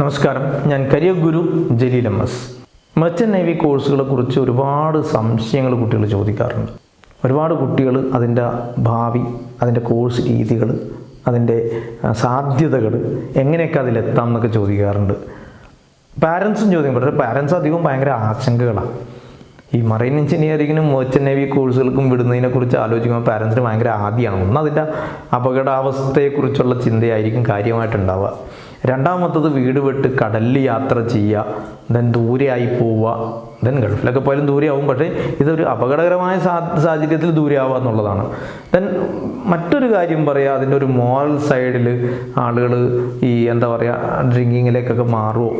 നമസ്കാരം. ഞാൻ career guru Jaleel M S merchant navy കോഴ്സുകളെ കുറിച്ച് ഒരുപാട് സംശയങ്ങൾ കുട്ടികൾ ചോദിക്കാറുണ്ട്. ഒരുപാട് കുട്ടികൾ അതിന്റെ ഭാവി അതിന്റെ കോഴ്സ് രീതികൾ അതിന്റെ സാധ്യതകൾ എങ്ങനെയൊക്കെ അതിലെത്താം എന്നൊക്കെ ചോദിക്കാറുണ്ട്. പാരൻസും ചോദിക്കും പക്ഷേ പാരൻസ് അധികവും ഭയങ്കര ആശങ്കകളാണ് ഈ മറൈൻ എഞ്ചിനീയറിങ്ങിനും മെർച്ചന്റ് നേവി കോഴ്സുകൾക്കും വിടുന്നതിനെ കുറിച്ച് ആലോചിക്കുമ്പോൾ പാരൻസിന് ഭയങ്കര ആദ്യമാണ് ഒന്ന് അതിന്റെ അപകടാവസ്ഥയെക്കുറിച്ചുള്ള ചിന്തയായിരിക്കും കാര്യമായിട്ടുണ്ടാവുക. രണ്ടാമത്തത് വീട് വിട്ട് കടലിൽ യാത്ര ചെയ്യുക ദെൻ ദൂരെയായി പോവുക ദെൻ ഗൾഫിലൊക്കെ പോയാലും ദൂരെയാവും പക്ഷേ ഇതൊരു അപകടകരമായ സാഹചര്യത്തിൽ ദൂരെയാവുക എന്നുള്ളതാണ്. ദെൻ മറ്റൊരു കാര്യം പറയുക അതിന്റെ ഒരു മോറൽ സൈഡിൽ ആളുകൾ ഈ എന്താ പറയുക ഡ്രിങ്കിങ്ങിലേക്കൊക്കെ മാറുമോ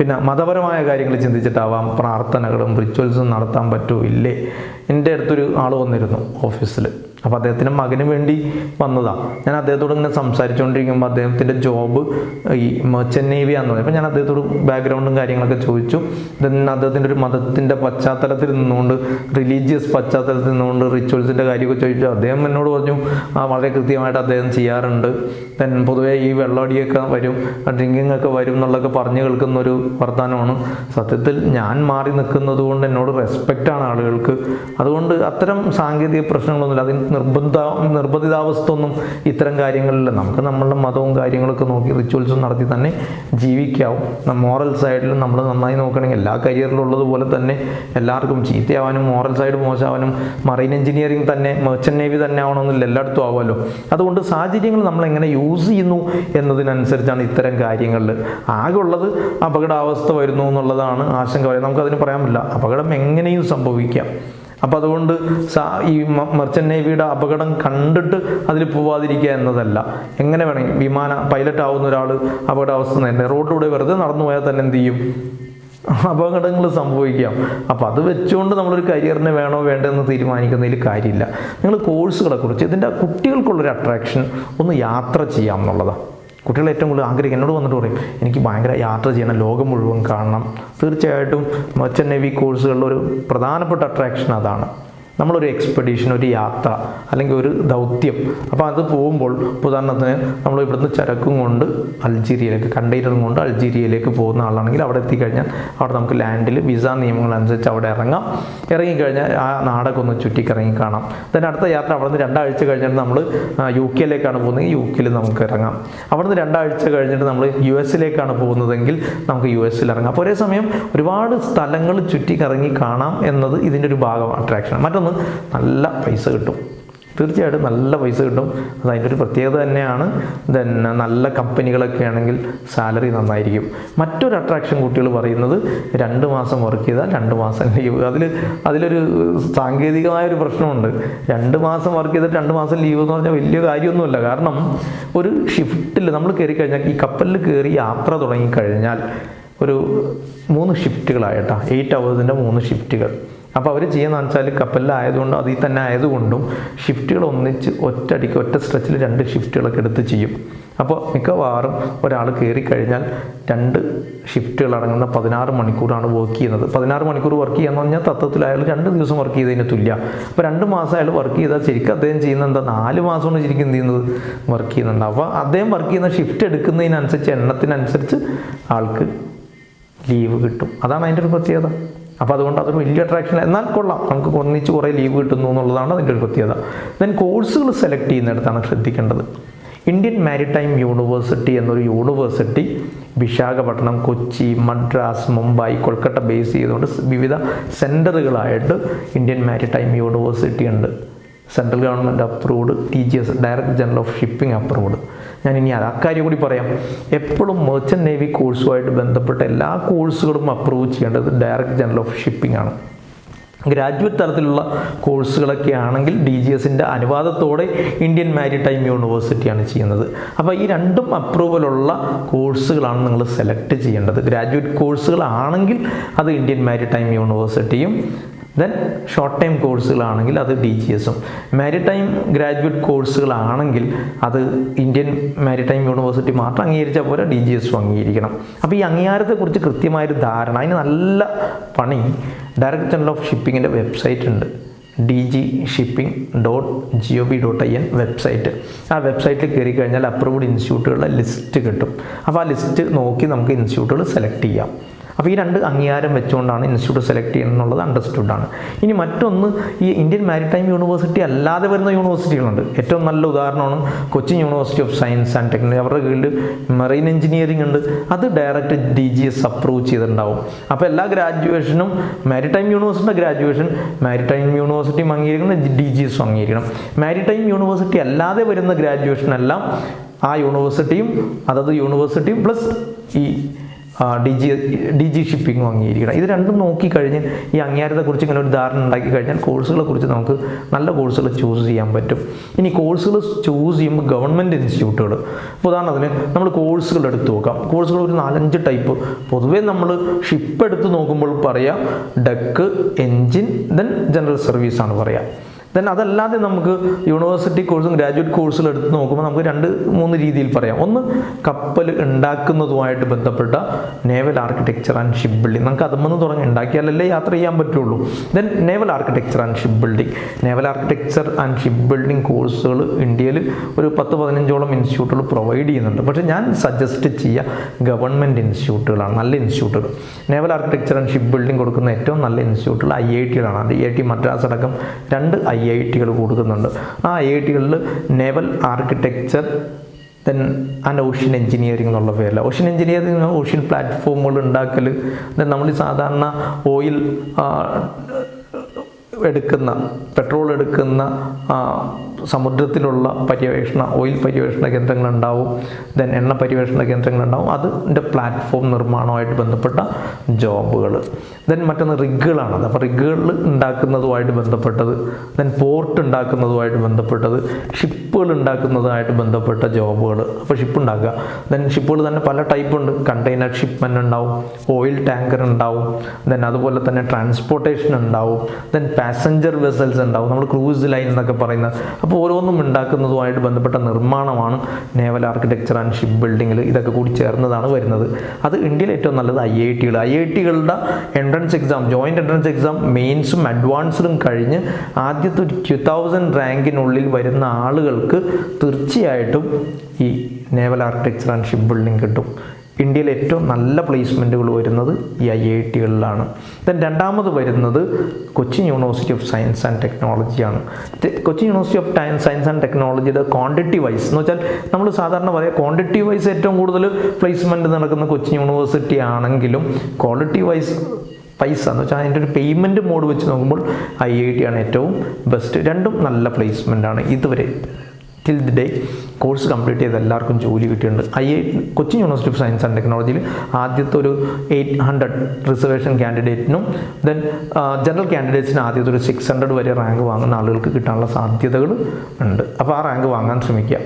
പിന്നെ മതപരമായ കാര്യങ്ങൾ ചിന്തിച്ചിട്ടാവാം പ്രാർത്ഥനകളും റിച്വൽസും നടത്താൻ പറ്റുമോ ഇല്ലേ? എന്റെ അടുത്തൊരു ആൾ വന്നിരുന്നു ഓഫീസിൽ അപ്പോൾ അദ്ദേഹത്തിന്റെ മകന് വേണ്ടി വന്നതാണ് ഞാൻ അദ്ദേഹത്തോട് ഇങ്ങനെ സംസാരിച്ചുകൊണ്ടിരിക്കുമ്പോൾ അദ്ദേഹത്തിന്റെ ജോബ് ഈ മെർച്ചന്റ് നേവി ആണെന്ന് പറയും. അപ്പോൾ ഞാൻ അദ്ദേഹത്തോട് ബാക്ക്ഗ്രൗണ്ടും കാര്യങ്ങളൊക്കെ ചോദിച്ചു. ദെൻ അദ്ദേഹത്തിന്റെ ഒരു മതത്തിന്റെ പശ്ചാത്തലത്തിൽ നിന്നുകൊണ്ട് റിലീജിയസ് പശ്ചാത്തലത്തിൽ നിന്നുകൊണ്ട് റിച്വൽസിന്റെ കാര്യമൊക്കെ ചോദിച്ചു. അദ്ദേഹം എന്നോട് പറഞ്ഞു ആ വളരെ കൃത്യമായിട്ട് അദ്ദേഹം ചെയ്യാറുണ്ട്. ദെൻ പൊതുവേ ഈ വെള്ളമടിയൊക്കെ വരും ഡ്രിങ്കിങ് ഒക്കെ വരും എന്നുള്ളതൊക്കെ പറഞ്ഞു കേൾക്കുന്ന ഒരു വർത്തമാനമാണ്. സത്യത്തിൽ ഞാൻ മാറി നിൽക്കുന്നത് കൊണ്ട് എന്നോട് റെസ്പെക്റ്റാണ് ആളുകൾക്ക്. അതുകൊണ്ട് അത്തരം സാങ്കേതിക പ്രശ്നങ്ങളൊന്നുമില്ല. അതിന് നിർബന്ധ നിർബന്ധിതാവസ്ഥ ഒന്നും ഇത്തരം കാര്യങ്ങളില്ല നമുക്ക് നമ്മളുടെ മതവും കാര്യങ്ങളൊക്കെ നോക്കി റിച്വൽസും നടത്തി തന്നെ ജീവിക്കാവും. മോറൽ സൈഡിൽ നമ്മൾ നന്നായി നോക്കണമെങ്കിൽ എല്ലാ കരിയറിലും ഉള്ളതുപോലെ തന്നെ എല്ലാവർക്കും ചീത്തയാവാനും മോറൽ സൈഡ് മോശമാവാനും മറൈൻ എഞ്ചിനീയറിംഗ് തന്നെ മെർച്ചന്റ് നേവി തന്നെ ആവണമെന്നില്ല എല്ലായിടത്തും ആവുമല്ലോ. അതുകൊണ്ട് സാഹചര്യങ്ങൾ നമ്മൾ എങ്ങനെ യൂസ് ചെയ്യുന്നു എന്നതിനനുസരിച്ചാണ് ഇത്തരം കാര്യങ്ങളിൽ. ആകെ ഉള്ളത് അപകടാവസ്ഥ വരുന്നു എന്നുള്ളതാണ് ആശങ്ക. പറയുന്നത് നമുക്കതിന് പറയാൻ പറ്റില്ല. അപകടം എങ്ങനെയും സംഭവിക്കാം. അപ്പം അതുകൊണ്ട് ഈ മർച്ചന്റ് നേവിയുടെ അപകടം കണ്ടിട്ട് അതിൽ പോവാതിരിക്കുക എന്നതല്ല. എങ്ങനെ വേണമെങ്കിൽ വിമാന പൈലറ്റ് ആവുന്ന ഒരാൾ അപകട അവസ്ഥ തന്നെ റോഡിലൂടെ വെറുതെ നടന്നു പോയാൽ തന്നെ എന്ത് ചെയ്യും? അപകടങ്ങൾ സംഭവിക്കാം. അപ്പോൾ അത് വെച്ചുകൊണ്ട് നമ്മളൊരു കരിയറിനെ വേണോ വേണ്ടെന്ന് തീരുമാനിക്കുന്നതിൽ കാര്യമില്ല. നിങ്ങൾ കോഴ്സുകളെ കുറിച്ച് ഇതിന്റെ കുട്ടികൾക്കുള്ളൊരു അട്രാക്ഷൻ ഒന്ന് യാത്ര ചെയ്യാം എന്നുള്ളതാണ് കുട്ടികൾ ഏറ്റവും കൂടുതൽ ആഗ്രഹിക്കും എന്നോട് വന്നിട്ട് പറയും എനിക്ക് ഭയങ്കര യാത്ര ചെയ്യണം ലോകം മുഴുവൻ കാണണം. തീർച്ചയായിട്ടും മെർച്ചൻ നെവി കോഴ്സുകളിൽ ഒരു പ്രധാനപ്പെട്ട അട്രാക്ഷൻ അതാണ്. നമ്മളൊരു എക്സ്പെഡീഷൻ ഒരു യാത്ര അല്ലെങ്കിൽ ഒരു ദൗത്യം. അപ്പോൾ അത് പോകുമ്പോൾ ഉദാഹരണത്തിന് നമ്മൾ ഇവിടുന്ന് ചരക്കും കൊണ്ട് അൾജീരിയയിലേക്ക് കണ്ടെയ്നറും കൊണ്ട് അൾജീരിയയിലേക്ക് പോകുന്ന ആളാണെങ്കിൽ അവിടെ എത്തിക്കഴിഞ്ഞാൽ അവിടെ നമുക്ക് ലാൻഡിൽ വിസ നിയമങ്ങൾ അനുസരിച്ച് അവിടെ ഇറങ്ങാം. ഇറങ്ങിക്കഴിഞ്ഞാൽ ആ നാടൊക്കെ ഒന്ന് ചുറ്റിക്കിറങ്ങി കാണാം. ദെൻ അടുത്ത യാത്ര അവിടെ നിന്ന് രണ്ടാഴ്ച കഴിഞ്ഞിട്ട് നമ്മൾ യു കെയിലേക്കാണ് പോകുന്നതെങ്കിൽ യു കെയിൽ നമുക്ക് ഇറങ്ങാം. അവിടെ നിന്ന് രണ്ടാഴ്ച കഴിഞ്ഞിട്ട് നമ്മൾ യു എസിലേക്കാണ് പോകുന്നതെങ്കിൽ നമുക്ക് യു എസിൽ ഇറങ്ങാം. അപ്പോൾ ഒരേ സമയം ഒരുപാട് സ്ഥലങ്ങൾ ചുറ്റിക്കറങ്ങി കാണാം എന്നത് ഇതിന്റെ ഒരു ഭാഗം അട്രാക്ഷൻ മറ്റൊന്ന് നല്ല പൈസ കിട്ടും. തീർച്ചയായിട്ടും നല്ല പൈസ കിട്ടും. അത് അതിന്റെ ഒരു പ്രത്യേകത തന്നെയാണ്. ദെൻ നല്ല കമ്പനികളൊക്കെ ആണെങ്കിൽ സാലറി നന്നായിരിക്കും. മറ്റൊരു അട്രാക്ഷൻ കുട്ടികൾ പറയുന്നത് രണ്ട് മാസം വർക്ക് ചെയ്താൽ രണ്ട് മാസം ലീവ് അതിൽ അതിലൊരു സാങ്കേതികമായ ഒരു പ്രശ്നമുണ്ട്. രണ്ട് മാസം വർക്ക് ചെയ്തിട്ട് രണ്ട് മാസം ലീവ് എന്ന് പറഞ്ഞാൽ വലിയ കാര്യമൊന്നുമല്ല. കാരണം ഒരു ഷിഫ്റ്റിൽ നമ്മൾ കയറി കഴിഞ്ഞാൽ ഈ കപ്പലിൽ കയറി യാത്ര തുടങ്ങിക്കഴിഞ്ഞാൽ ഒരു മൂന്ന് ഷിഫ്റ്റുകളായിട്ടാണ് എയ്റ്റ് അവേഴ്സിന്റെ മൂന്ന് ഷിഫ്റ്റുകൾ അപ്പോൾ അവർ ചെയ്യുന്നതെന്ന് വെച്ചാൽ കപ്പലിലായതുകൊണ്ടും അതിൽ തന്നെ ആയതുകൊണ്ടും ഷിഫ്റ്റുകൾ ഒന്നിച്ച് ഒറ്റടിക്ക് ഒറ്റ സ്ട്രെച്ചിൽ രണ്ട് ഷിഫ്റ്റുകളൊക്കെ എടുത്ത് ചെയ്യും. അപ്പോൾ മിക്കവാറും ഒരാൾ കയറി കഴിഞ്ഞാൽ രണ്ട് ഷിഫ്റ്റുകൾ അടങ്ങുന്ന പതിനാറ് മണിക്കൂറാണ് വർക്ക് ചെയ്യുന്നത്. പതിനാറ് മണിക്കൂർ വർക്ക് ചെയ്യാന്ന് പറഞ്ഞാൽ തത്വത്തിൽ അയാൾ രണ്ട് ദിവസം വർക്ക് ചെയ്തതിന് തുല്യ. അപ്പോൾ രണ്ട് മാസം അയാൾ വർക്ക് ചെയ്താൽ ശരിക്കും അദ്ദേഹം ചെയ്യുന്ന എന്താ? നാല് മാസമാണ് ശരിക്കും എന്ത് ചെയ്യുന്നത്? വർക്ക് ചെയ്യുന്നുണ്ട്. അപ്പോൾ അദ്ദേഹം വർക്ക് ചെയ്യുന്ന ഷിഫ്റ്റ് എടുക്കുന്നതിനനുസരിച്ച് എണ്ണത്തിനനുസരിച്ച് ആൾക്ക് ലീവ് കിട്ടും. അതാണ് അതിന്റെ ഒരു പ്രത്യേകത. അപ്പോൾ അതുകൊണ്ട് അതൊരു വലിയ അട്രാക്ഷൻ എന്നാൽ കൊള്ളാം. നമുക്ക് ഒന്നിച്ച് കുറേ ലീവ് കിട്ടുന്നു എന്നുള്ളതാണ് അതിന്റെ ഒരു പ്രത്യേകത. ദെൻ കോഴ്സുകൾ സെലക്ട് ചെയ്യുന്നിടത്താണ് ശ്രദ്ധിക്കേണ്ടത്. ഇന്ത്യൻ മാരിടൈം യൂണിവേഴ്സിറ്റി എന്നൊരു യൂണിവേഴ്സിറ്റി വിശാഖപട്ടണം കൊച്ചി മദ്രാസ് മുംബൈ കൊൽക്കട്ട ബേസ് ചെയ്തുകൊണ്ട് വിവിധ സെന്ററുകളായിട്ട് ഇന്ത്യൻ മാരിടൈം യൂണിവേഴ്സിറ്റി ഉണ്ട്. Central government approved T G S director general of shipping approved. ഞാൻ ഇനി അക്കാര്യം കൂടി പറയാം. എപ്പോഴും മെർച്ചന്റ് നേവി കോഴ്സുമായിട്ട് ബന്ധപ്പെട്ട എല്ലാ കോഴ്സുകളും അപ്രൂവ് ചെയ്യേണ്ടത് ഡയറക്ടർ ജനറൽ ഓഫ് ഷിപ്പിംഗ് ആണ്. ഗ്രാജുവേറ്റ് തലത്തിലുള്ള കോഴ്സുകളൊക്കെ ആണെങ്കിൽ ഡി ജി എസിന്റെ അനുവാദത്തോടെ ഇന്ത്യൻ മാരിടൈം യൂണിവേഴ്സിറ്റിയാണ് ചെയ്യുന്നത്. അപ്പോൾ ഈ രണ്ടും അപ്രൂവലുള്ള കോഴ്സുകളാണ് നിങ്ങൾ സെലക്ട് ചെയ്യേണ്ടത്. ഗ്രാജുവേറ്റ് കോഴ്സുകളാണെങ്കിൽ അത് ഇന്ത്യൻ മാരിടൈം യൂണിവേഴ്സിറ്റിയും ദെൻ ഷോർട്ട് ടൈം കോഴ്സുകളാണെങ്കിൽ അത് ഡി ജി എസും മാരിടൈം ഗ്രാജുവേറ്റ് കോഴ്സുകളാണെങ്കിൽ അത് ഇന്ത്യൻ മാരിടൈം യൂണിവേഴ്സിറ്റി മാത്രം അംഗീകരിച്ചാൽ പോലെ ഡി ജി എസും അംഗീകരിക്കണം. അപ്പോൾ ഈ അംഗീകാരത്തെക്കുറിച്ച് കൃത്യമായൊരു ധാരണ അതിന് നല്ല പണി ഡയറക്ടർ ജനറൽ ഓഫ് ഷിപ്പിങ്ങിന്റെ വെബ്സൈറ്റ് ഉണ്ട്. D G shipping dot G O B dot I N website ആ വെബ്സൈറ്റിൽ കയറി കഴിഞ്ഞാൽ അപ്രൂവ്ഡ് ഇൻസ്റ്റിറ്റ്യൂട്ടുകളുടെ ലിസ്റ്റ് കിട്ടും. അപ്പോൾ ആ ലിസ്റ്റ് നോക്കി നമുക്ക് ഇൻസ്റ്റിറ്റ്യൂട്ടുകൾ സെലക്ട് ചെയ്യാം. അപ്പോൾ ഈ രണ്ട് അംഗീകാരം വെച്ചുകൊണ്ടാണ് ഇൻസ്റ്റിറ്റ്യൂട്ട് സെലക്ട് ചെയ്യുന്നത് എന്നുള്ളത് അണ്ടർസ്റ്റുഡ് ആണ്. ഇനി മറ്റൊന്ന് ഈ ഇന്ത്യൻ മാരിടൈം യൂണിവേഴ്സിറ്റി അല്ലാതെ വരുന്ന യൂണിവേഴ്സിറ്റികളുണ്ട് ഏറ്റവും നല്ല ഉദാഹരണമാണ് Cochin university of science and technology അവരുടെ കീഴിൽ മെറൈൻ എഞ്ചിനീയറിംഗ് ഉണ്ട്. അത് direct D G S approve ചെയ്തിട്ടുണ്ടാവും. അപ്പോൾ എല്ലാ ഗ്രാജുവേഷനും മാരിടൈം യൂണിവേഴ്സിറ്റിയുടെ ഗ്രാജുവേഷൻ മാരിടൈം യൂണിവേഴ്സിറ്റിയും അംഗീകരിക്കണം ഡി ജി എസും അംഗീകരിക്കണം. മാരിടൈം യൂണിവേഴ്സിറ്റി അല്ലാതെ വരുന്ന ഗ്രാജുവേഷൻ എല്ലാം ആ യൂണിവേഴ്സിറ്റിയും അതത് യൂണിവേഴ്സിറ്റിയും പ്ലസ് ഈ D G D G shipping അംഗീകരിക്കണം ഇത് രണ്ടും നോക്കിക്കഴിഞ്ഞ് ഈ അംഗീകാരത്തെക്കുറിച്ച് ഇങ്ങനെ ഒരു ധാരണ ഉണ്ടാക്കി കഴിഞ്ഞാൽ കോഴ്സുകളെ കുറിച്ച് നമുക്ക് നല്ല കോഴ്സുകൾ ചൂസ് ചെയ്യാൻ പറ്റും. ഇനി കോഴ്സുകൾ ചൂസ് ചെയ്യുമ്പോൾ ഗവൺമെന്റ് ഇൻസ്റ്റിറ്റ്യൂട്ടുകൾ. ഉദാഹരണത്തിന് നമ്മൾ കോഴ്സുകൾ എടുത്ത് നോക്കാം. കോഴ്സുകൾ ഒരു നാലഞ്ച് ടൈപ്പ്. പൊതുവേ നമ്മൾ ഷിപ്പ് എടുത്ത് നോക്കുമ്പോൾ പറയാം ഡെക്ക് എൻജിൻ ദെൻ ജനറൽ സർവീസാണ് പറയുക ദെൻ അതല്ലാതെ നമുക്ക് യൂണിവേഴ്സിറ്റി കോഴ്സും ഗ്രാജുവേറ്റ് കോഴ്സുകൾ എടുത്ത് നോക്കുമ്പോൾ നമുക്ക് രണ്ട് മൂന്ന് രീതിയിൽ പറയാം. ഒന്ന് കപ്പൽ ഉണ്ടാക്കുന്നതുമായിട്ട് ബന്ധപ്പെട്ട naval architecture and ship building നമുക്ക് അതുമെന്ന് തുടങ്ങി. ഉണ്ടാക്കിയാലല്ലേ യാത്ര ചെയ്യാൻ പറ്റുള്ളൂ. Then naval architecture and ship building naval architecture and ship building കോഴ്സുകൾ ഇന്ത്യയിൽ ഒരു പത്ത് പതിനഞ്ചോളം ഇൻസ്റ്റിറ്റ്യൂട്ടുകൾ പ്രൊവൈഡ് ചെയ്യുന്നുണ്ട്. പക്ഷേ ഞാൻ സജസ്റ്റ് ചെയ്യുക ഗവൺമെന്റ് ഇൻസ്റ്റിറ്റ്യൂട്ടുകളാണ് നല്ല ഇൻസ്റ്റിറ്റ്യൂട്ടുകൾ naval architecture and ship building കൊടുക്കുന്ന ഏറ്റവും നല്ല ഇൻസ്റ്റിറ്റ്യൂട്ടുകൾ ഐ ഐ ടികളാണ് ഐ ഐ ടി മദ്രാസ് അടക്കം രണ്ട് ഐ ഐ ഐ ടികൾ കൊടുക്കുന്നുണ്ട്. ആ I I ടികളിൽ naval architecture then and ocean engineering എന്നുള്ള പേരില്ല ഓഷ്യൻ എഞ്ചിനീയറിംഗ് ഓഷ്യൻ പ്ലാറ്റ്ഫോമുകൾ ഉണ്ടാക്കൽ. ദെൻ നമ്മൾ സാധാരണ ഓയിൽ എടുക്കുന്ന പെട്രോൾ എടുക്കുന്ന സമുദ്രത്തിലുള്ള പര്യവേഷണ ഓയിൽ പര്യവേഷണ കേന്ദ്രങ്ങളുണ്ടാവും. ദെൻ എണ്ണ പര്യവേഷണ കേന്ദ്രങ്ങളുണ്ടാവും. അതിന്റെ പ്ലാറ്റ്ഫോം നിർമ്മാണവുമായിട്ട് ബന്ധപ്പെട്ട ജോബുകൾ ദെൻ മറ്റൊന്ന് റിഗുകളാണത് അപ്പോൾ റിഗുകൾ ഉണ്ടാക്കുന്നതുമായിട്ട് ബന്ധപ്പെട്ടത്. ദെൻ പോർട്ട് ഉണ്ടാക്കുന്നതുമായിട്ട് ബന്ധപ്പെട്ടത്. ഷിപ്പുകൾ ഉണ്ടാക്കുന്നതുമായിട്ട് ബന്ധപ്പെട്ട ജോബുകൾ അപ്പോൾ ഷിപ്പ് ഉണ്ടാക്കുക. ദെൻ ഷിപ്പുകൾ തന്നെ പല ടൈപ്പ് ഉണ്ട്. കണ്ടെയ്നർ ഷിപ്പ്മെന്റ് ഉണ്ടാവും. ഓയിൽ ടാങ്കർ ഉണ്ടാവും. ദെൻ അതുപോലെ തന്നെ ട്രാൻസ്പോർട്ടേഷൻ ഉണ്ടാവും. ദെൻ പാസഞ്ചർ വെസൽസ് ഉണ്ടാവും. നമ്മൾ ക്രൂസ് ലൈൻ എന്നൊക്കെ പറയുന്നത് അപ്പോൾ ഓരോന്നും ഉണ്ടാക്കുന്നതുമായിട്ട് ബന്ധപ്പെട്ട നിർമ്മാണമാണ് നേവൽ ആർക്കിടെക്ചർ ആൻഡ് ഷിപ്പ് ബിൽഡിങ്ങിൽ ഇതൊക്കെ കൂടി ചേർന്നതാണ് വരുന്നത്. അത് ഇന്ത്യയിൽ ഏറ്റവും നല്ലത് ഐ ഐ ടികൾ I I ടികളുടെ entrance exam joint entrance exam മെയിൻസും അഡ്വാൻസ്ഡും കഴിഞ്ഞ് ആദ്യത്തെ ഒരു ടു തൗസൻഡ് റാങ്കിനുള്ളിൽ വരുന്ന ആളുകൾക്ക് തീർച്ചയായിട്ടും ഈ naval architecture and ship building കിട്ടും. ഇന്ത്യയിൽ ഏറ്റവും നല്ല പ്ലേസ്മെന്റുകൾ വരുന്നത് ഈ ഐ ഐ ടികളിലാണ്. ദെൻ രണ്ടാമത് വരുന്നത് Kochi university of science and ടെക്നോളജിയാണ് Kochi university of science and ടെക്നോളജിയുടെ ക്വാണ്ടിറ്റി വൈസ് എന്ന് വെച്ചാൽ നമ്മൾ സാധാരണ പറയാം ക്വാണ്ടിറ്റി വൈസ് ഏറ്റവും കൂടുതൽ പ്ലേസ്മെന്റ് നടക്കുന്ന കൊച്ചി യൂണിവേഴ്സിറ്റി ആണെങ്കിലും ക്വാളിറ്റി വൈസ് പൈസ എന്ന് വെച്ചാൽ അതിന്റെ ഒരു പേയ്മെന്റ് മോഡ് വെച്ച് നോക്കുമ്പോൾ ഐ ഐ ടി ആണ് ഏറ്റവും ബെസ്റ്റ് രണ്ടും നല്ല പ്ലേസ്മെന്റ് ആണ് ഇതുവരെ. Till the day course complete ചെയ്ത് എല്ലാവർക്കും ജോലി കിട്ടിയിട്ടുണ്ട്. I I Cochin university of science and ടെക്നോളജിയിൽ ആദ്യത്തെ ഒരു എയ്റ്റ് ഹൺഡ്രഡ് റിസർവേഷൻ കാൻഡിഡേറ്റിനും ദെൻ ജനറൽ കാൻഡിഡേറ്റ്സിന് ആദ്യത്തെ ഒരു സിക്സ് ഹൺഡ്രഡ് വരെ റാങ്ക് വാങ്ങുന്ന ആളുകൾക്ക് കിട്ടാനുള്ള സാധ്യതകൾ ഉണ്ട്. അപ്പോൾ ആ റാങ്ക് വാങ്ങാൻ ശ്രമിക്കുക.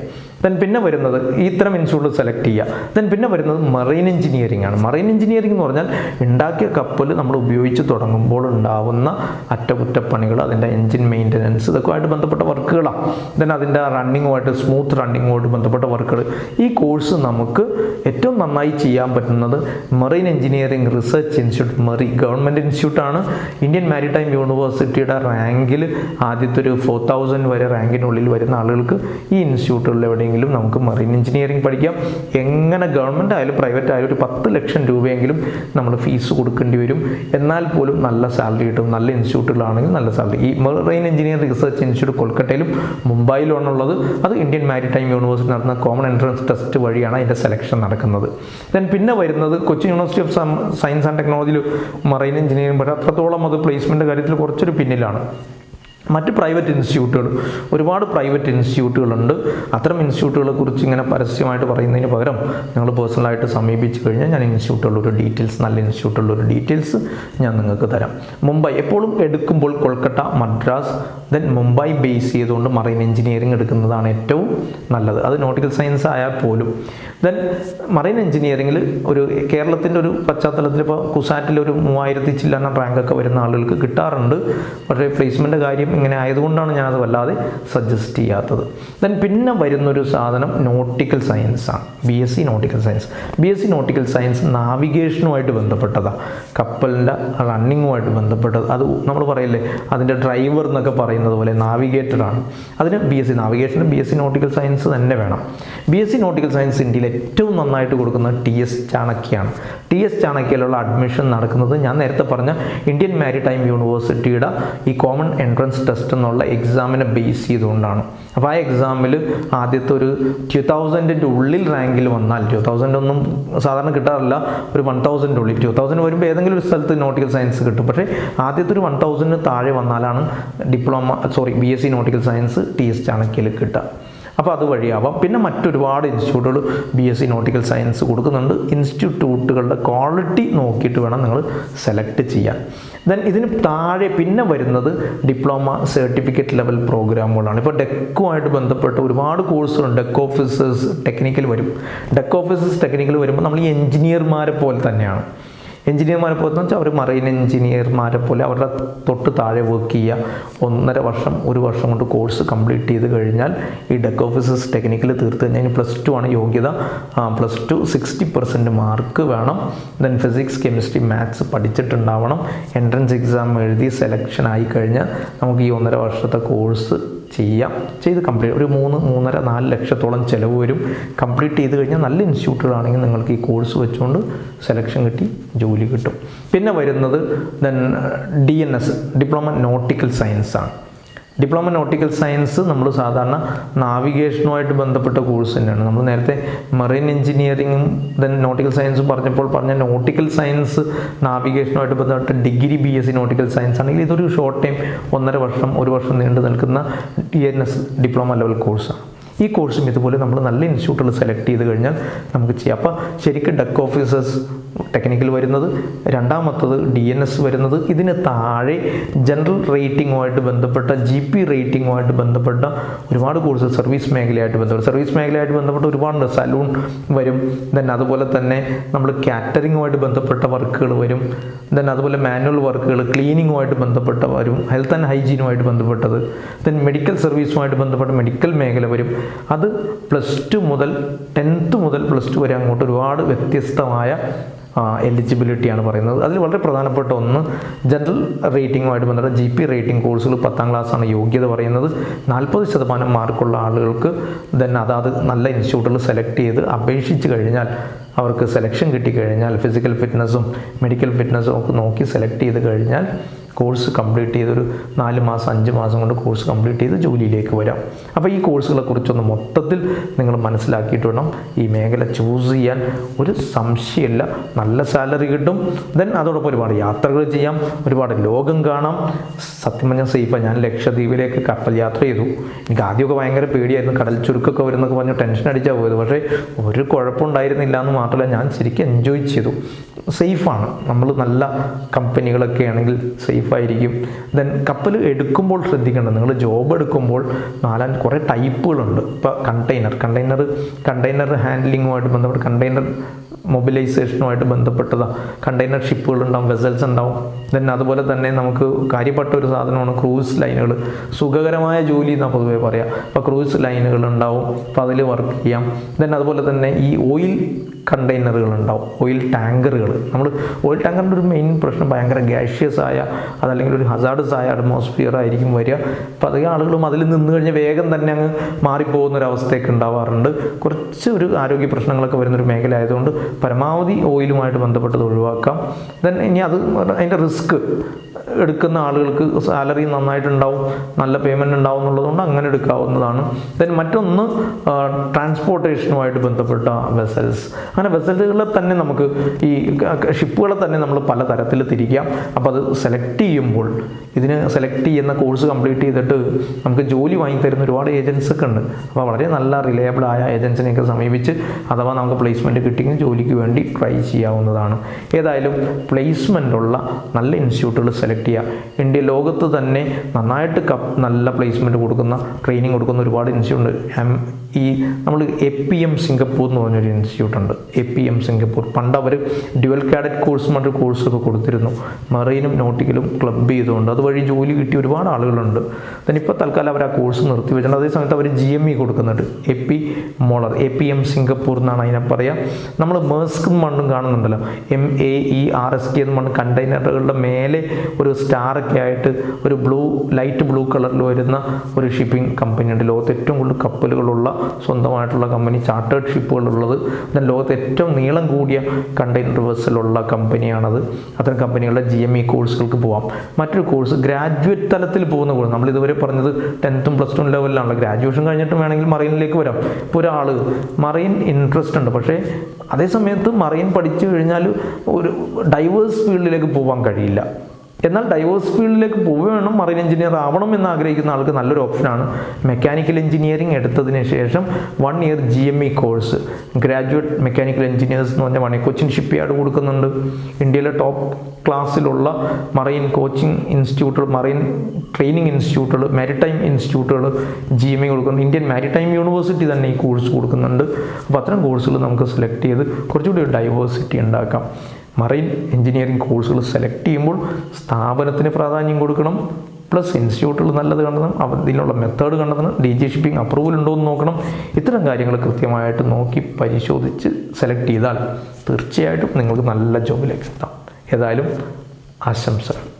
ദെൻ പിന്നെ വരുന്നത് ഇത്തരം ഇൻസ്റ്റിറ്റ്യൂട്ട് സെലക്ട് ചെയ്യുക. ദെൻ പിന്നെ വരുന്നത് മറൈൻ എഞ്ചിനീയറിംഗ് ആണ്. മറൈൻ എഞ്ചിനീയറിംഗ് എന്ന് പറഞ്ഞാൽ ഉണ്ടാക്കിയ കപ്പൽ നമ്മൾ ഉപയോഗിച്ച് തുടങ്ങുമ്പോൾ ഉണ്ടാവുന്ന അറ്റകുറ്റപ്പണികൾ അതിന്റെ എഞ്ചിൻ മെയിന്റനൻസ് ഇതൊക്കെയായിട്ട് ബന്ധപ്പെട്ട വർക്കുകളാണ്. ദെൻ അതിന്റെ റണ്ണിങ്ങുമായിട്ട് സ്മൂത്ത് റണ്ണിങ്ങുമായിട്ട് ബന്ധപ്പെട്ട വർക്കുകൾ. ഈ കോഴ്സ് നമുക്ക് ഏറ്റവും നന്നായി ചെയ്യാൻ പറ്റുന്നത് മറൈൻ എഞ്ചിനീയറിംഗ് റിസർച്ച് ഇൻസ്റ്റിറ്റ്യൂട്ട് മറി ഗവൺമെന്റ് ഇൻസ്റ്റിറ്റ്യൂട്ടാണ് ഇന്ത്യൻ മാരിടൈം യൂണിവേഴ്സിറ്റിയുടെ റാങ്കിൽ ആദ്യത്തെ ഒരു ഫോർ തൗസൻഡ് വരെ റാങ്കിനുള്ളിൽ വരുന്ന ആളുകൾക്ക് ഈ ഇൻസ്റ്റിറ്റ്യൂട്ടുകളിൽ എവിടെയെങ്കിലും നമുക്ക് മറീൻ എഞ്ചിനീയറിംഗ് പഠിക്കാം. എങ്ങനെ ഗവൺമെന്റ് ആയാലും പ്രൈവറ്റ് ആയാലും ഒരു പത്ത് ലക്ഷം രൂപയെങ്കിലും നമ്മൾ ഫീസ് കൊടുക്കേണ്ടി വരും. എന്നാൽ പോലും നല്ല സാലറി കിട്ടും. നല്ല ഇൻസ്റ്റിറ്റ്യൂട്ടുകളാണെങ്കിൽ നല്ല സാലറി ഈ മറൈൻ എഞ്ചിനീയറിംഗ് റിസർച്ച് ഇൻസ്റ്റിറ്റ്യൂട്ട് കൊൽക്കത്തയിലും മുംബൈയിലുമാണുള്ളത്. അത് ഇന്ത്യൻ മാരിടൈം യൂണിവേഴ്സിറ്റി നടത്തുന്ന കോമൺ എൻട്രൻസ് ടെസ്റ്റ് വഴിയാണ് അതിന്റെ സെലക്ഷൻ നടക്കുന്നത്. ദെൻ പിന്നെ വരുന്നത് Kochi university of science and ടെക്നോളജിയിൽ മറൈൻ എഞ്ചിനീയറിംഗ് പക്ഷേ അത്രത്തോളം അത് പ്ലേസ്മെന്റ് കാര്യത്തിൽ കുറച്ചൊരു പിന്നിലാണ്. മറ്റ് പ്രൈവറ്റ് ഇൻസ്റ്റിറ്റ്യൂട്ടുകൾ ഒരുപാട് പ്രൈവറ്റ് ഇൻസ്റ്റിറ്റ്യൂട്ടുകളുണ്ട് അത്തരം ഇൻസ്റ്റിറ്റ്യൂട്ടുകളെ കുറിച്ച് ഇങ്ങനെ പരസ്യമായിട്ട് പറയുന്നതിന് പകരം നിങ്ങൾ പേഴ്സണലായിട്ട് സമീപിച്ച് കഴിഞ്ഞാൽ ഞാൻ ഇൻസ്റ്റിറ്റ്യൂട്ടുകളുടെ ഒരു ഡീറ്റെയിൽസ് നല്ല ഇൻസ്റ്റിറ്റ്യൂട്ടുകളുടെ ഒരു ഡീറ്റെയിൽസ് ഞാൻ നിങ്ങൾക്ക് തരാം. മുംബൈ എപ്പോഴും എടുക്കുമ്പോൾ കൊൽക്കത്ത മദ്രാസ് ദെൻ മുംബൈ ബേസ് ചെയ്തുകൊണ്ട് മറൈൻ എഞ്ചിനീയറിംഗ് എടുക്കുന്നതാണ് ഏറ്റവും നല്ലത്. അത് നോട്ടിക്കൽ സയൻസ് ആയാൽ പോലും. ദെൻ മറൈൻ എഞ്ചിനീയറിംഗിൽ ഒരു കേരളത്തിന്റെ ഒരു പശ്ചാത്തലത്തിൽ ഇപ്പോൾ കുസാറ്റിൽ ഒരു മൂവായിരത്തി ചില്ലാന റാങ്കൊക്കെ വരുന്ന ആളുകൾക്ക് കിട്ടാറുണ്ട്. പക്ഷേ പ്ലേസ്മെന്റ് കാര്യം ഇങ്ങനെ ആയതുകൊണ്ടാണ് ഞാനത് വല്ലാതെ സജസ്റ്റ് ചെയ്യാത്തത്. ദെൻ പിന്നെ വരുന്നൊരു സാധനം nautical സയൻസാണ് B S C nautical science B S C nautical science നാവിഗേഷനുമായിട്ട് ബന്ധപ്പെട്ടതാണ് കപ്പലിന്റെ റണ്ണിങ്ങുമായിട്ട് ബന്ധപ്പെട്ടത്. അത് നമ്മൾ പറയില്ലേ അതിന്റെ ഡ്രൈവർ എന്നൊക്കെ പറയുന്നത് പോലെ നാവിഗേറ്ററാണ് അതിന് B S C നാവിഗേഷന് B S C nautical science തന്നെ വേണം. B S C nautical science ഇന്ത്യയിൽ ഏറ്റവും നന്നായിട്ട് കൊടുക്കുന്ന ടി എസ് ചാണക്യാണ് ടി എസ് ചാണക്യയിലുള്ള അഡ്മിഷൻ നടക്കുന്നത് ഞാൻ നേരത്തെ പറഞ്ഞ ഇന്ത്യൻ മാരിടൈം യൂണിവേഴ്സിറ്റിയുടെ ഈ കോമൺ എൻട്രൻസ് ടെസ്റ്റ് എന്നുള്ള എക്സാമിനെ ബേസ് ചെയ്തുകൊണ്ടാണ്. അപ്പോൾ ആ എക്സാമിൽ ആദ്യത്തെ ഒരു ടു തൗസൻഡിന്റെ ഉള്ളിൽ റാങ്കിൽ വന്നാൽ ടു തൗസൻഡ് ഒന്നും സാധാരണ കിട്ടാറില്ല ഒരു വൺ തൗസൻഡ് ഉള്ളിൽ. ടു തൗസൻഡ് വരുമ്പോൾ ഏതെങ്കിലും ഒരു സ്ഥലത്ത് നോട്ടിക്കൽ സയൻസ് കിട്ടും. പക്ഷേ ആദ്യത്തെ ഒരു വൺ തൗസൻഡിന് താഴെ വന്നാലാണ് diploma sorry B S C nautical science T S ചാണക്യയിൽ കിട്ടുക. അപ്പോൾ അത് വഴിയാവാം. പിന്നെ മറ്റൊരുപാട് ഇൻസ്റ്റിറ്റ്യൂട്ടുകൾ B S C nautical science കൊടുക്കുന്നുണ്ട്. ഇൻസ്റ്റിറ്റ്യൂട്ടുകളുടെ ക്വാളിറ്റി നോക്കിയിട്ട് വേണം നിങ്ങൾ സെലക്ട് ചെയ്യാൻ. ദെൻ ഇതിന് താഴെ പിന്നെ വരുന്നത് ഡിപ്ലോമ സർട്ടിഫിക്കറ്റ് ലെവൽ പ്രോഗ്രാമുകളാണ് ഇപ്പോൾ ഡെക്കുമായിട്ട് ബന്ധപ്പെട്ട് ഒരുപാട് കോഴ്സുകളുണ്ട് ഡെക്ക് ഓഫീസേഴ്സ് ടെക്നിക്കൽ വരും. ഡെക്ക് ഓഫീസേഴ്സ് ടെക്നിക്കൽ വരുമ്പോൾ നമ്മൾ ഈ എഞ്ചിനീയർമാരെ പോലെ തന്നെയാണ്. എഞ്ചിനീയർമാരെ പോലെ വെച്ചാൽ അവർ മറൈൻ എഞ്ചിനീയർമാരെ പോലെ അവരുടെ തൊട്ട് താഴെ വർക്ക് ചെയ്യുക ഒന്നര വർഷം ഒരു വർഷം കൊണ്ട് കോഴ്സ് കംപ്ലീറ്റ് ചെയ്ത് കഴിഞ്ഞാൽ ഈ ഡെക്ക് ഓഫീസേഴ്സ് ടെക്നിക്കൽ തീർത്ത് കഴിഞ്ഞാൽ പ്ലസ് ടു ആണ് യോഗ്യത. Plus two sixty percent mark വേണം. ദെൻ ഫിസിക്സ് കെമിസ്ട്രി മാത്സ് പഠിച്ചിട്ടുണ്ടാവണം. എൻട്രൻസ് എക്സാം എഴുതി സെലക്ഷൻ ആയി കഴിഞ്ഞാൽ നമുക്ക് ഈ ഒന്നര വർഷത്തെ കോഴ്സ് ചെയ്യാം. ചെയ്ത് കംപ്ലീറ്റ് ഒരു മൂന്ന് മൂന്നര നാല് ലക്ഷത്തോളം ചിലവ് വരും. കംപ്ലീറ്റ് ചെയ്ത് കഴിഞ്ഞാൽ നല്ല ഇൻസ്റ്റിറ്റ്യൂട്ടുകളാണെങ്കിൽ നിങ്ങൾക്ക് ഈ കോഴ്സ് വെച്ചുകൊണ്ട് സെലക്ഷൻ കിട്ടി ജോലി കിട്ടും. പിന്നെ വരുന്നത് then D N S diploma nautical science ആണ്. ഡിപ്ലോമ നോട്ടിക്കൽ സയൻസ് നമ്മൾ സാധാരണ നാവിഗേഷനുമായിട്ട് ബന്ധപ്പെട്ട കോഴ്സ് തന്നെയാണ്. നമ്മൾ നേരത്തെ മറൈൻ എഞ്ചിനീയറിങ്ങും ദെൻ നോട്ടിക്കൽ സയൻസും പറഞ്ഞപ്പോൾ പറഞ്ഞ നോട്ടിക്കൽ സയൻസ് നാവിഗേഷനുമായിട്ട് ബന്ധപ്പെട്ട degree B S C nautical science ആണെങ്കിൽ ഇതൊരു ഷോർട്ട് ടൈം ഒന്നര വർഷം ഒരു വർഷം നീണ്ടു നിൽക്കുന്ന D N S diploma level കോഴ്സാണ് ഈ കോഴ്സും ഇതുപോലെ നമ്മൾ നല്ല ഇൻസ്റ്റിറ്റ്യൂട്ടുകൾ സെലക്ട് ചെയ്ത് കഴിഞ്ഞാൽ നമുക്ക് ചെയ്യാം. അപ്പോൾ ശരിക്കും ഡക്ക് ഓഫീസേഴ്സ് ടെക്നിക്കൽ വരുന്നത് രണ്ടാമത്തത് ഡി എൻ എസ് വരുന്നത് ഇതിന് താഴെ ജനറൽ റേറ്റിംഗുമായിട്ട് ബന്ധപ്പെട്ട ജി പി റേറ്റിംഗുമായിട്ട് ബന്ധപ്പെട്ട ഒരുപാട് കോഴ്സ് സർവീസ് മേഖലയായിട്ട് ബന്ധപ്പെട്ട് സർവീസ് മേഖലയായിട്ട് ബന്ധപ്പെട്ട ഒരുപാട് സലൂൺ വരും ദെൻ അതുപോലെ തന്നെ നമ്മൾ കാറ്ററിങ്ങുമായിട്ട് ബന്ധപ്പെട്ട വർക്കുകൾ വരും ദെൻ അതുപോലെ മാനുവൽ വർക്കുകൾ ക്ലീനിങ്ങുമായിട്ട് ബന്ധപ്പെട്ട വരും ഹെൽത്ത് ആൻഡ് ഹൈജീനുമായിട്ട് ബന്ധപ്പെട്ടത് ദെൻ മെഡിക്കൽ സർവീസുമായിട്ട് ബന്ധപ്പെട്ട മെഡിക്കൽ മേഖല വരും. അത് പ്ലസ് ടു മുതൽ ടെൻത്ത് മുതൽ പ്ലസ് ടു വരെ അങ്ങോട്ട് ഒരുപാട് വ്യത്യസ്തമായ എലിജിബിലിറ്റിയാണ് പറയുന്നത്. അതിൽ വളരെ പ്രധാനപ്പെട്ട ഒന്ന് ജനറൽ റേറ്റിംഗുമായിട്ട് ബന്ധപ്പെട്ട ജി പി റേറ്റിംഗ് കോഴ്സുകൾ പത്താം ക്ലാസ്സാണ് യോഗ്യത പറയുന്നത്. നാൽപ്പത് ശതമാനം മാർക്കുള്ള ആളുകൾക്ക് ദെൻ അതാത് നല്ല ഇൻസ്റ്റിറ്റ്യൂട്ടുകൾ സെലക്ട് ചെയ്ത് അപേക്ഷിച്ച് കഴിഞ്ഞാൽ അവർക്ക് സെലക്ഷൻ കിട്ടിക്കഴിഞ്ഞാൽ ഫിസിക്കൽ ഫിറ്റ്നസ്സും മെഡിക്കൽ ഫിറ്റ്നസ്സും ഒക്കെ നോക്കി സെലക്ട് ചെയ്ത് കഴിഞ്ഞാൽ കോഴ്സ് കംപ്ലീറ്റ് ചെയ്തൊരു നാല് മാസം അഞ്ച് മാസം കൊണ്ട് കോഴ്സ് കംപ്ലീറ്റ് ചെയ്ത് ജോലിയിലേക്ക് വരാം. അപ്പോൾ ഈ കോഴ്സുകളെ കുറിച്ചൊന്ന് മൊത്തത്തിൽ നിങ്ങൾ മനസ്സിലാക്കിയിട്ട് വേണം ഈ മേഖല ചൂസ് ചെയ്യാൻ. ഒരു സംശയമില്ല നല്ല സാലറി കിട്ടും. ദെൻ അതോടൊപ്പം ഒരുപാട് യാത്രകൾ ചെയ്യാം ഒരുപാട് ലോകം കാണാം. സത്യം പറഞ്ഞാൽ സേഫാണ് ഞാൻ ലക്ഷദ്വീപിലേക്ക് കപ്പൽ യാത്ര ചെയ്തു. എനിക്ക് ആദ്യമൊക്കെ ഭയങ്കര പേടിയായിരുന്നു കടൽ ചുരുക്കൊക്കെ വരുന്നൊക്കെ പറഞ്ഞു ടെൻഷൻ അടിച്ചാൽ പോയത്. പക്ഷേ ഒരു കുഴപ്പമുണ്ടായിരുന്നില്ല എന്ന് മാത്രമല്ല ഞാൻ ശരിക്കും എൻജോയ് ചെയ്തു. സേഫാണ് നമ്മൾ നല്ല കമ്പനികളൊക്കെ ആണെങ്കിൽ സേഫായിരിക്കും ദെൻ കപ്പൽ എടുക്കുമ്പോൾ ശ്രദ്ധിക്കണം. നിങ്ങൾ ജോബ് എടുക്കുമ്പോൾ നാലാൻ കുറേ ടൈപ്പുകളുണ്ട് ഇപ്പോൾ കണ്ടെയ്നർ കണ്ടെയ്നർ കണ്ടെയ്നർ ഹാൻഡ്ലിങ്ങുമായിട്ട് ബന്ധപ്പെട്ട് കണ്ടെയ്നർ മൊബിലൈസേഷനുമായിട്ട് ബന്ധപ്പെട്ടതാണ് കണ്ടെയ്നർ ഷിപ്പുകൾ ഉണ്ടാവും വെസൽസ് ഉണ്ടാവും. ദെൻ അതുപോലെ തന്നെ നമുക്ക് കാര്യപ്പെട്ട ഒരു സാധനമാണ് ക്രൂസ് ലൈനുകൾ സുഖകരമായ ജോലി എന്നാണ് പൊതുവേ പറയാം. അപ്പോൾ ക്രൂസ് ലൈനുകൾ ഉണ്ടാവും. അപ്പോൾ അതിൽ വർക്ക് ചെയ്യാം. ദെൻ അതുപോലെ തന്നെ ഈ ഓയിൽ കണ്ടെയ്നറുകൾ ഉണ്ടാവും. ഓയിൽ ടാങ്കറുകൾ നമ്മൾ ഓയിൽ ടാങ്കറിന്റെ ഒരു മെയിൻ പ്രശ്നം ഭയങ്കര ഗ്യാഷ്യസ് ആയ അതല്ലെങ്കിൽ ഒരു ഹസാർഡസ് ആയ അറ്റ്മോസ്ഫിയർ ആയിരിക്കും വരിക. അപ്പോൾ അധികം ആളുകളും അതിൽ നിന്ന് കഴിഞ്ഞാൽ വേഗം തന്നെ അങ്ങ് മാറിപ്പോകുന്ന ഒരു അവസ്ഥയൊക്കെ ഉണ്ടാവാറുണ്ട്. കുറച്ച് ഒരു ആരോഗ്യ പ്രശ്നങ്ങളൊക്കെ വരുന്നൊരു മേഖല ആയതുകൊണ്ട് പരമാവധി ഓയിലുമായിട്ട് ബന്ധപ്പെട്ടത് ഒഴിവാക്കാം. ദെൻ ഇനി അത് അതിന്റെ റിസ്ക് എടുക്കുന്ന ആളുകൾക്ക് സാലറി നന്നായിട്ടുണ്ടാവും നല്ല പേയ്മെന്റ് ഉണ്ടാവും എന്നുള്ളതുകൊണ്ട് അങ്ങനെ എടുക്കാവുന്നതാണ്. ദെൻ മറ്റൊന്ന് ട്രാൻസ്പോർട്ടേഷനുമായിട്ട് ബന്ധപ്പെട്ട വെസൽസ് അങ്ങനെ വെസൽസുകളെ തന്നെ നമുക്ക് ഈ ഷിപ്പുകളെ തന്നെ നമ്മൾ പല തരത്തിൽ തിരിക്കാം. അപ്പോൾ അത് സെലക്ട് ചെയ്യുമ്പോൾ ഇതിന് സെലക്ട് ചെയ്യുന്ന കോഴ്സ് കംപ്ലീറ്റ് ചെയ്തിട്ട് നമുക്ക് ജോലി വാങ്ങി തരുന്ന ഒരുപാട് ഏജൻസ് ഒക്കെ ഉണ്ട്. അപ്പോൾ വളരെ നല്ല റിലയബിൾ ആയ ഏജൻസിനെയൊക്കെ സമീപിച്ച് അഥവാ നമുക്ക് പ്ലേസ്മെന്റ് കിട്ടിയെങ്കിൽ ജോലിക്ക് വേണ്ടി ട്രൈ ചെയ്യാവുന്നതാണ്. ഏതായാലും പ്ലേസ്മെന്റ് ഉള്ള നല്ല ഇൻസ്റ്റിറ്റ്യൂട്ടുകൾ സെലക്ട് ചെയ്യുക. ഇന്ത്യ ലോകത്ത് തന്നെ നന്നായിട്ട് കപ്പ് നല്ല പ്ലേസ്മെന്റ് കൊടുക്കുന്ന ട്രെയിനിങ് കൊടുക്കുന്ന ഒരുപാട് ഇൻസ്റ്റിറ്റ്യൂട്ട് എം ഈ നമ്മൾ എ പി എം സിംഗപ്പൂർ എന്ന് പറഞ്ഞൊരു ഇൻസ്റ്റിറ്റ്യൂട്ട് ഉണ്ട്. എ പി എം സിംഗപ്പൂർ പണ്ട് അവർ ഡ്യുവൽ കാഡറ്റ് കോഴ്സ് മറ്റൊരു കോഴ്സൊക്കെ കൊടുത്തിരുന്നു. മറൈനും നോട്ടിക്കലും ക്ലബ് ചെയ്തുകൊണ്ട്. അതുവഴി ജോലി കിട്ടിയ ഒരുപാട് ആളുകളുണ്ട്. ഇപ്പോൾ തൽക്കാലം അവർ ആ കോഴ്സ് നിർത്തി വെച്ചിട്ടുണ്ട്. അതേ സമയത്ത് അവർ ജി എം ഇ കൊടുക്കുന്നുണ്ട്. A P Moller A P M Singapore എന്നാണ് അതിനെ പറയുക നമ്മൾ മേസ്കും മണ്ണും കാണുന്നുണ്ടല്ലോ. M A E R S K എന്ന് മണ്ണ് കണ്ടെയ്നറുകളുടെ മേലെ ഒരു സ്റ്റാറൊക്കെ ആയിട്ട് ഒരു ബ്ലൂ ലൈറ്റ് ബ്ലൂ കളറിൽ വരുന്ന ഒരു ഷിപ്പിംഗ് കമ്പനിയുണ്ട് ലോകത്ത് ഏറ്റവും കൂടുതൽ കപ്പലുകളുള്ള സ്വന്തമായിട്ടുള്ള കമ്പനി ചാർട്ടേഡ് ഷിപ്പുകളുള്ളത് then ലോകത്ത് ഏറ്റവും നീളം കൂടിയ കണ്ടെയ്നർ ബസ്സിലുള്ള കമ്പനിയാണത് അത്തരം കമ്പനികളുടെ ജി എം ഇ കോഴ്സുകൾക്ക് പോവാം. മറ്റൊരു കോഴ്സ് ഗ്രാജുവേറ്റ് തലത്തിൽ പോകുന്ന കോഴ്സ് നമ്മൾ ഇതുവരെ പറഞ്ഞത് ടെൻത്തും പ്ലസ് ടു ലെവലിലാണല്ലോ. ഗ്രാജുവേഷൻ കഴിഞ്ഞിട്ട് വേണമെങ്കിൽ മറൈനിലേക്ക് വരാം. ഇപ്പോൾ ഒരാൾ മറൈൻ ഇൻട്രസ്റ്റ് ഉണ്ട്. പക്ഷേ അതേ സമയത്ത് മറൈൻ പഠിച്ചു കഴിഞ്ഞാൽ ഒരു ഡൈവേഴ്സ് ഫീൽഡിലേക്ക് പോകാൻ കഴിയില്ല. എന്നാൽ ഡൈവേഴ്സ് ഫീൽഡിലേക്ക് പോവുകയാണ് മറൈൻ എഞ്ചിനീയർ ആവണം എന്ന് ആഗ്രഹിക്കുന്ന ആൾക്ക് നല്ലൊരു ഓപ്ഷനാണ് മെക്കാനിക്കൽ എഞ്ചിനീയറിംഗ് എടുത്തതിന് ശേഷം one year G M E course graduate mechanical engineers എന്ന് പറഞ്ഞാൽ മണി കൊച്ചിൻ ഷിപ്പ് യാർഡ് കൊടുക്കുന്നുണ്ട്. ഇന്ത്യയിലെ ടോപ്പ് ക്ലാസ്സിലുള്ള മറൈൻ കോച്ചിങ് ഇൻസ്റ്റിറ്റ്യൂട്ടുകൾ മറൈൻ ട്രെയിനിങ് ഇൻസ്റ്റിറ്റ്യൂട്ടുകൾ മാരിടൈം ഇൻസ്റ്റിറ്റ്യൂട്ടുകൾ ജി എം ഇ കൊടുക്കുന്നുണ്ട്. ഇന്ത്യൻ മാരിടൈം യൂണിവേഴ്സിറ്റി തന്നെ ഈ കോഴ്സ് കൊടുക്കുന്നുണ്ട്. അപ്പോൾ അത്തരം കോഴ്സുകൾ നമുക്ക് സെലക്ട് ചെയ്ത് കുറച്ചുകൂടി ഡൈവേഴ്സിറ്റി ഉണ്ടാക്കാം. മറൈൻ എഞ്ചിനീയറിംഗ് കോഴ്സുകൾ സെലക്ട് ചെയ്യുമ്പോൾ സ്ഥാപനത്തിന് പ്രാധാന്യം കൊടുക്കണം. പ്ലസ് ഇൻസ്റ്റിറ്റ്യൂട്ടുകൾ നല്ലത് കണ്ടെത്തണം. അതിനുള്ള മെത്തേഡ് കണ്ടെത്തണം. ഡി ജി ഷിപ്പിംഗ് അപ്രൂവൽ ഉണ്ടോ എന്ന് നോക്കണം. ഇത്തരം കാര്യങ്ങൾ കൃത്യമായിട്ട് നോക്കി പരിശോധിച്ച് സെലക്ട് ചെയ്താൽ തീർച്ചയായിട്ടും നിങ്ങൾക്ക് നല്ല ജോബിലേക്ക് എത്താം. ഏതായാലും ആശംസകൾ.